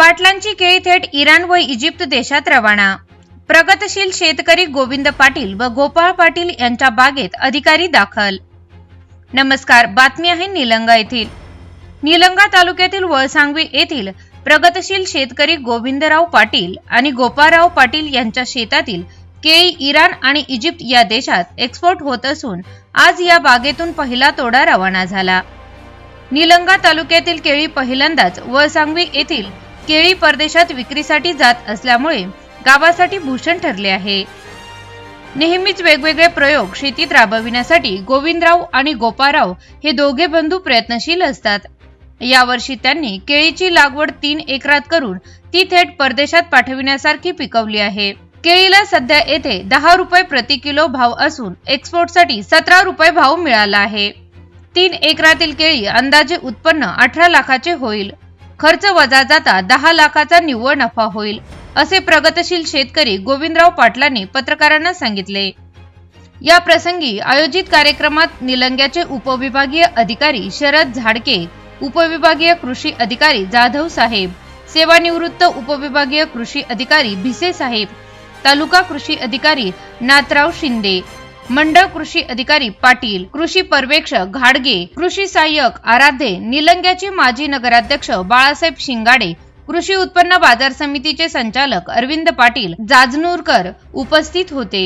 पाटलांची केळी थेट इराण व इजिप्त देशात रवाना. प्रगतशील शेतकरी गोविंद पाटील व गोपाळ पाटील यांच्या बागेत अधिकारी दाखल. नमस्कार बातमी आहे निलंगा येथील. निलंगा तालुक्यातील वळसांगवी येथील प्रगतशील शेतकरी गोविंदराव पाटील आणि गोपाळराव पाटील यांच्या शेतातील केळी इराण आणि इजिप्त या देशात एक्सपोर्ट होत असून आज या बागेतून पहिला तोडा रवाना झाला. निलंगा तालुक्यातील केळी पहिल्यांदाच वळसांगवी येथील केळी परदेशात विक्रीसाठी जात असल्यामुळे गावासाठी भूषण ठरले आहे. नेहमीच वेगवेगळे प्रयोग शेतीत राबविण्यासाठी गोविंदराव आणि गोपाराव हे दोघे बंधू प्रयत्नशील असतात. यावर्षी त्यांनी केळीची लागवड तीन एकरात करून ती थेट परदेशात पाठविण्यासारखी पिकवली आहे. केळीला सध्या येथे दहा रुपये प्रति किलो भाव असून एक्सपोर्टसाठी सतरा रुपये भाव मिळाला आहे. तीन एकरातील केळी अंदाजे उत्पन्न अठरा लाखाचे होईल. खर्च वजा जाता दहा लाखाचा निव्वळ नफा होईल असे प्रगतशील शेतकरी गोविंदराव पाटलांनी पत्रकारांना सांगितले. या प्रसंगी आयोजित कार्यक्रमात निलंग्याचे उपविभागीय अधिकारी शरद झाडके उपविभागीय कृषी अधिकारी जाधव साहेब सेवानिवृत्त उपविभागीय कृषी अधिकारी भिसे साहेब तालुका कृषी अधिकारी नाथराव शिंदे मंडळ कृषी अधिकारी पाटील कृषी पर्यवेक्षक घाडगे कृषी सहाय्यक आराध्ये निलंग्याचे माजी नगराध्यक्ष बाळासाहेब शिंगाडे कृषी उत्पन्न बाजार समितीचे संचालक अरविंद पाटील जाजनूरकर उपस्थित होते.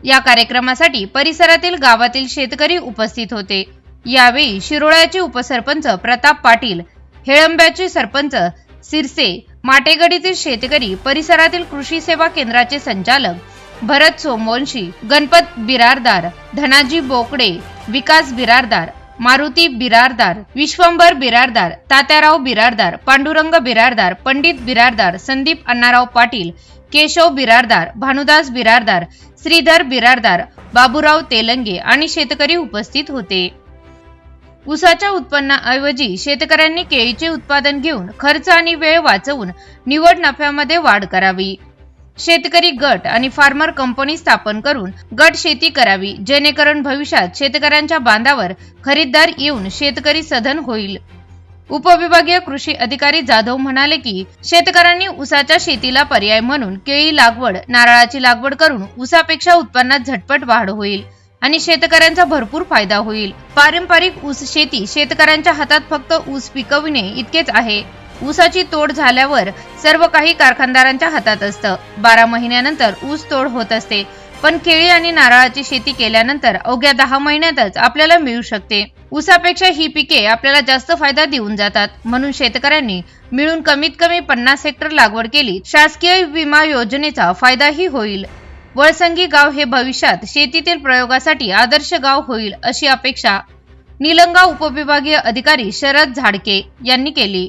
या कार्यक्रमासाठी परिसरातील गावातील शेतकरी उपस्थित होते. यावेळी शिरोळ्याचे उपसरपंच प्रताप पाटील हेळंब्याचे सरपंच सिरसे माटेगडीतील शेतकरी परिसरातील कृषी सेवा केंद्राचे संचालक भरत सोमवंशी गणपत बिरारदार धनाजी बोकडे विकास बिरारदार मारुती बिरारदार विश्वंभर बिरारदार तात्याराव बिरारदार पांडुरंग बिरारदार पंडित बिरारदार संदीप अण्णाराव पाटील केशव बिरारदार भानुदास बिरारदार श्रीधर बिरारदार बाबूराव तेलंगे आणि शेतकरी उपस्थित होते. उसाच्या उत्पन्नाऐवजी शेतकऱ्यांनी केळीचे उत्पादन घेऊन खर्च आणि वेळ वाचवून निवड नफ्यामध्ये वाढ करावी. शेतकरी गट आणि फार्मर कंपनी स्थापन करून गट शेती करावी जेणेकरून भविष्यात शेतकऱ्यांच्या बांधावर खरीददार येऊन शेतकरी सधन होईल. उपविभागीय कृषी अधिकारी जाधव म्हणाले की शेतकऱ्यांनी ऊसाच्या शेतीला पर्याय म्हणून केळी लागवड नारळाची लागवड करून ऊसापेक्षा उत्पन्नात झटपट वाढ होईल आणि शेतकऱ्यांचा भरपूर फायदा होईल. पारंपरिक ऊस शेती शेतकऱ्यांच्या हातात फक्त ऊस पिकविणे इतकेच आहे. ऊसाची तोड झाल्यावर सर्व काही कारखानदारांच्या हातात असतं. बारा महिन्यानंतर ऊस तोड होत असते. पण केळी आणि नारळाची शेती केल्यानंतर अवघ्या दहा महिन्यातच आपल्याला मिळू शकते. ऊसापेक्षा ही पिके आपल्याला जास्त फायदा देऊन जातात. म्हणून शेतकऱ्यांनी मिळून कमीत कमी पन्नास हेक्टर लागवड केली. शासकीय विमा योजनेचा फायदाही होईल. वळसंगी गाव हे भविष्यात शेतीतील प्रयोगासाठी आदर्श गाव होईल अशी अपेक्षा. निलंगा उपविभागीय अधिकारी शरद झाडके यांनी केली.